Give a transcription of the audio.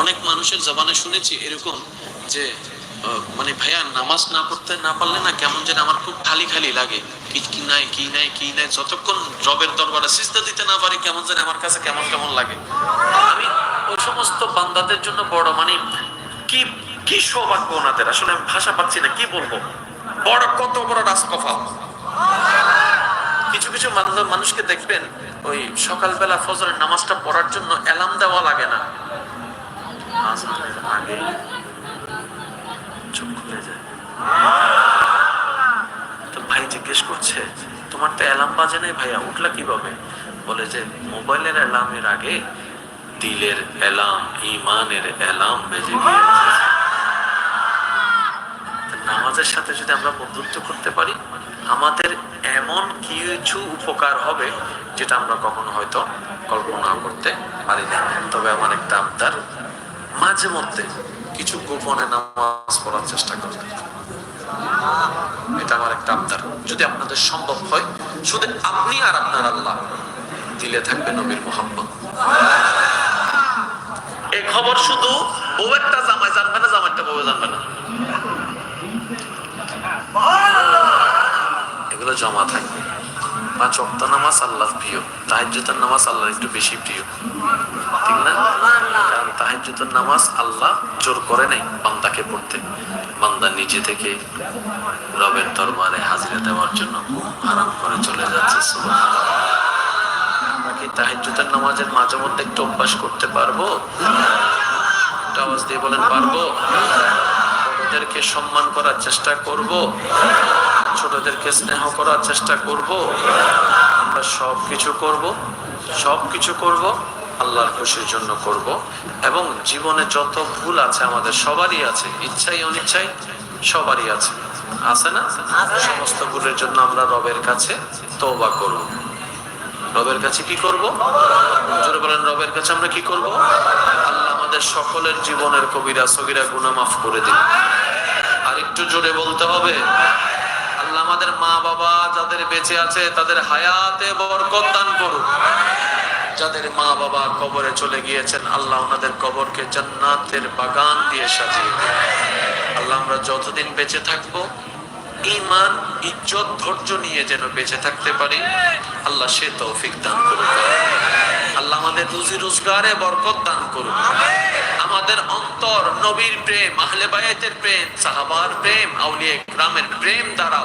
অনেক মানুষের জবানে শুনেছি এরকম যে মানে ভাইয়া নামাজ না পড়তে না পারলে না কেমন যেন আমার খুব খালি খালি লাগে। কি কি নাই কি নাই কি নাই, যতক্ষণ রবের দরবারে সিজদা দিতে না পারি কেমন যেন আমার কাছে কেমন কেমন লাগে। আমি ওই সমস্ত বান্দাদের জন্য বড় মানে কি কি সৌভাগ্য ওনাদের? আসলে আমি ভাষা পাচ্ছি না, কি বলব? বড়, কত বড় রাজকফাল কিছু কিছু মানুষ, মানুষকে দেখবেন, ওই সকালবেলা ফজরের নামাজটা পড়ার জন্য অ্যালার্ম দেওয়া লাগে না। আজানের আগে চোখ খুলে যায় তো ভাই জিজ্ঞেস করছে, তোমার তো অ্যালার্ম বাজে নাই ভাইয়া, উঠলা কীভাবে? বলে যে, মোবাইলের অ্যালার্মের আগে দিলের অ্যালার্ম ইমানের অ্যালার্ম বেজে গিয়েছে। নামাজের সাথে যদি আমরা বন্ধুত্ব করতে পারি, আমাদের এমন কিছু উপকার হবে, যেটা আমরা কখনো হয়তো কল্পনা করতে পারি না তবে আমার একটা মাঝে মধ্যে কিছু গোপনে নামাজ পড়ার চেষ্টা করবে এটা আমার একটা আবদার। যদি আপনাদের সম্ভব হয়, শুধু আপনি আর আপনার আল্লাহ দিলে থাকবে নবীর মোহাম্মদ এই খবর শুধু বউয়েরটা জামাই জানবে না, জামাইটা বউ জানবে না? এগুলো জমা থাকবে। পাঁচ অক্ত নামাজ আল্লাহর প্রিয়। তাহাজ্জুদের নামাজ আল্লাহর একটু বেশি প্রিয়। ঠিক না? কারণ তাহাজ্জুদের নামাজ আল্লাহ জোর করে নাই বান্দাকে পড়তে। বান্দা নিজে থেকে রবের দরবারে হাজিরা দেওয়ার জন্য আরাম করে চলে যাচ্ছে। আমরা কি নামাজের মাঝে মধ্যে একটু অভ্যাস করতে পারব? একটু আওয়াজ দিয়ে বলেন, পারব? বড়দেরকে সম্মান করার চেষ্টা করব? ছোটদেরকে স্নেহ করার চেষ্টা করব। আমরা সব কিছু করব সব কিছু করব আল্লাহর খুশির জন্য করব। এবং জীবনে যত ভুল আছে আমাদের সবারই আছে ইচ্ছাই অনিচ্ছাই সবারই আছে। আছে না? সমস্ত ভুলের জন্য আমরা রবের কাছে তওবা করব। রবের কাছে কি করব? জোরে বলেন রবের কাছে আমরা কি করব? আল্লাহ আমাদের সকলের জীবনের কবিরা সগিরা গুনাহ মাফ করে দিন। আর একটু জোরে বলতে হবে আমাদের মা বাবা যাদের বেঁচে আছে, তাদের হায়াতে বরকত দান করুন। যাদের মা বাবা কবরে চলে গিয়েছেন, আল্লাহ ওনাদের কবরকে জান্নাতের বাগান দিয়ে সাজিয়ে। আল্লাহ, আমরা যতদিন বেঁচে থাকব ইমান ইজ্জত, ধৈর্য নিয়ে যেন বেঁচে থাকতে পারি, আল্লাহ সে তৌফিক দান করুন আল্লাহ আমাদের রুজি রোজগারে বরকত দান করুন আমাদের অন্তর নবীর প্রেম, আহলে বায়াতের প্রেম, সাহাবার প্রেম আউলিয়া গ্রামের প্রেম দ্বারা